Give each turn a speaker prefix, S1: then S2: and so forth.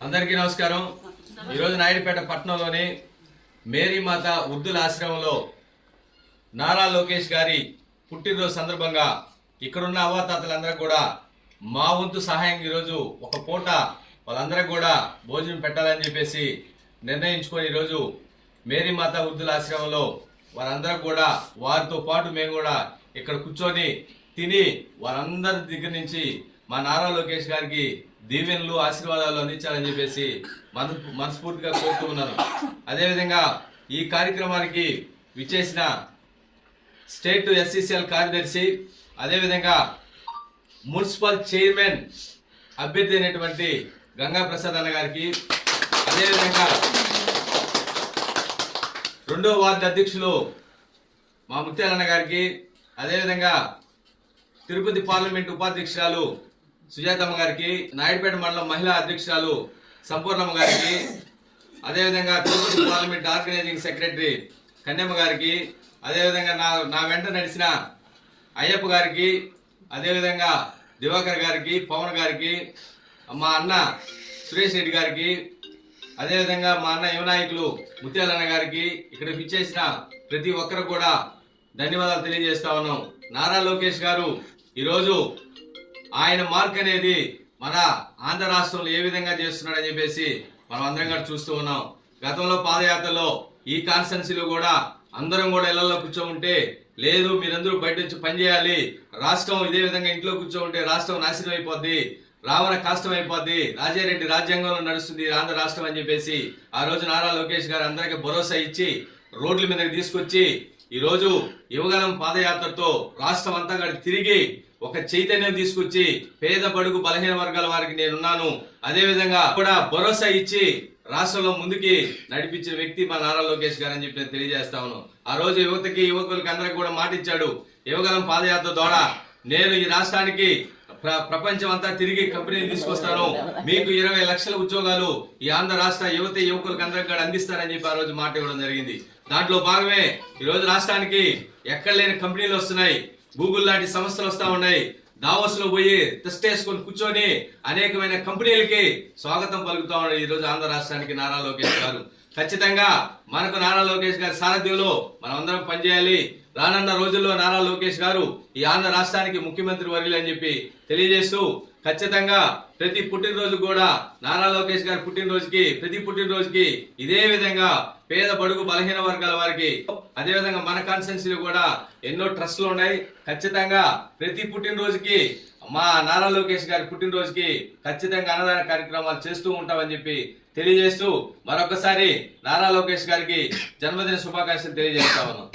S1: అందరికీ నమస్కారం. ఈరోజు నాయుడుపేట పట్టణంలోని మేరీమాత ఉర్దుల ఆశ్రమంలో నారా లోకేష్ గారి పుట్టినరోజు సందర్భంగా ఇక్కడున్న అవ్వాతాతలందరూ కూడా మా వంతు సహాయం ఈరోజు ఒక పూట వాళ్ళందరూ కూడా భోజనం పెట్టాలని చెప్పేసి నిర్ణయించుకొని ఈరోజు మేరీమాత ఉర్దుల ఆశ్రమంలో వారందరూ కూడా వారితో పాటు మేము కూడా ఇక్కడ కూర్చొని తిని వారందరి దగ్గర నుంచి మా నారా లోకేష్ గారికి దీవెనలు ఆశీర్వాదాలు అందించాలని చెప్పేసి మన మనస్ఫూర్తిగా కోరుతూ ఉన్నాను. అదేవిధంగా ఈ కార్యక్రమానికి విచ్చేసిన స్టేట్ ఎస్సీసీఎల్ కార్యదర్శి అదేవిధంగా మున్సిపల్ చైర్మన్ అభ్యర్థి అయినటువంటి గంగా ప్రసాద్ అన్న గారికి అదేవిధంగా రెండో వార్డు అధ్యక్షులు మా ముత్యాలన్న గారికి అదేవిధంగా తిరుపతి పార్లమెంట్ ఉపాధ్యక్షురాలు సుజాతమ్మ గారికి నాయుడుపేట మండలం మహిళా అధ్యక్షురాలు సంపూర్ణమ్మ గారికి అదేవిధంగా Tirupati parliament organizing secretary Kanyamma గారికి అదేవిధంగా నా నా వెంట నడిచిన అయ్యప్ప గారికి అదేవిధంగా దివాకర్ గారికి పవన్ గారికి మా అన్న సురేష్ రెడ్డి గారికి అదేవిధంగా మా అన్న యువనాయకులు ముత్యాలన్న గారికి ఇక్కడ పిచ్చేసిన ప్రతి ఒక్కరు కూడా ధన్యవాదాలు తెలియజేస్తా ఉన్నాం. నారా లోకేష్ గారు ఈరోజు ఆయన మార్క్ అనేది మన ఆంధ్ర రాష్ట్రంలో ఏ విధంగా చేస్తున్నాడని చెప్పేసి మనం అందరం కూడా చూస్తూ ఉన్నాం. గతంలో పాదయాత్రలో ఈ కాన్స్టెన్సీలో కూడా అందరం కూడా ఇళ్ళలో కూర్చోంటే లేదు మీరందరూ బయట వచ్చి పనిచేయాలి రాష్ట్రం ఇదే విధంగా ఇంట్లో కూర్చోంటే రాష్ట్రం నాశనం అయిపోద్ది రావణ కష్టం అయిపోద్ది రాజారెడ్డి రాజ్యాంగంలో నడుస్తుంది ఆంధ్ర రాష్ట్రం అని చెప్పేసి ఆ రోజు నారా లోకేష్ గారు అందరికి భరోసా ఇచ్చి రోడ్ల మీదకి తీసుకొచ్చి ఈ రోజు యువగలం పాదయాత్రతో రాష్ట్రం అంతా తిరిగి ఒక చైతన్యం తీసుకొచ్చి పేద బడుగు బలహీన వర్గాల వారికి నేనున్నాను. అదే విధంగా కూడా భరోసా ఇచ్చి రాష్ట్రంలో ముందుకి నడిపించిన వ్యక్తి మా నారా లోకేష్ గారు అని చెప్పి నేను తెలియజేస్తా ఉన్నాను. ఆ రోజు యువతకి యువకులకి అందరికి కూడా మాట ఇచ్చాడు యువగలం పాదయాత్ర ద్వారా. నేను ఈ రాష్ట్రానికి ప్ర- ప్రపంచం అంతా తిరిగి కంపెనీని తీసుకొస్తాను. మీకు ఇరవై లక్షల ఉద్యోగాలు ఈ ఆంధ్ర రాష్ట్ర యువత యువకులకు అందరికి అందిస్తారని చెప్పి ఆ రోజు మాట ఇవ్వడం జరిగింది. దాంట్లో భాగమే ఈ రోజు రాష్ట్రానికి ఎక్కడ లేని కంపెనీలు వస్తున్నాయి. గూగుల్ లాంటి సంస్థలు వస్తా ఉన్నాయి. దావోస్లో పోయి టెస్ట్ వేసుకొని కూర్చొని అనేకమైన కంపెనీలకి స్వాగతం పలుకుతా ఉన్నాయి ఈ రోజు ఆంధ్ర రాష్ట్రానికి నారా లోకేష్ గారు. ఖచ్చితంగా మనకు నారా లోకేష్ గారి సారథ్యంలో మనం అందరం పనిచేయాలి. రానున్న రోజుల్లో నారా లోకేష్ గారు ఈ ఆంధ్ర రాష్ట్రానికి ముఖ్యమంత్రి వర్యులు అని చెప్పి తెలియజేస్తూ ఖచ్చితంగా ప్రతి పుట్టినరోజు కూడా నారా లోకేష్ గారి పుట్టినరోజుకి ప్రతి పుట్టినరోజుకి ఇదే విధంగా పేద బడుగు బలహీన వర్గాల వారికి అదే విధంగా మన కాన్స్టెన్సీలో కూడా ఎన్నో ట్రస్టులు ఉన్నాయి. ఖచ్చితంగా ప్రతి పుట్టినరోజుకి మా నారా లోకేష్ గారి పుట్టినరోజుకి ఖచ్చితంగా అన్నదాన కార్యక్రమాలు చేస్తూ ఉంటామని చెప్పి తెలియజేస్తూ మరొకసారి నారా లోకేష్ గారికి జన్మదిన శుభాకాంక్షలు తెలియజేస్తా ఉన్నాం.